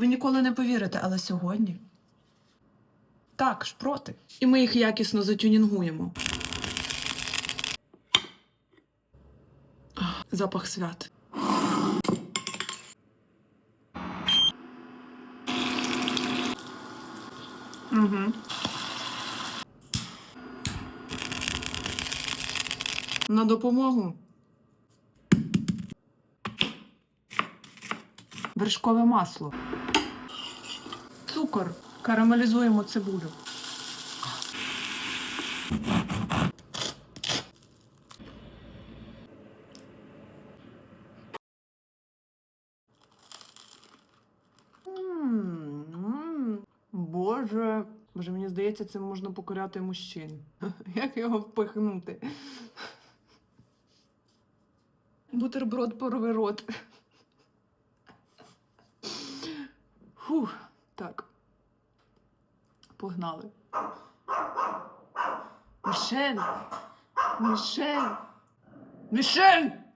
Ви ніколи не повірите, але сьогодні. Так, шпроти. І ми їх якісно затюнінгуємо. Запах свят. Угу. На допомогу. Вершкове масло. Цукор. Карамелізуємо цибулю. Боже. Боже, мені здається, цим можна покоряти мужчин. Як його впихнути? Бутерброд порви рот. Фух, так. Погнали. Мішель! Мішель! Мішель!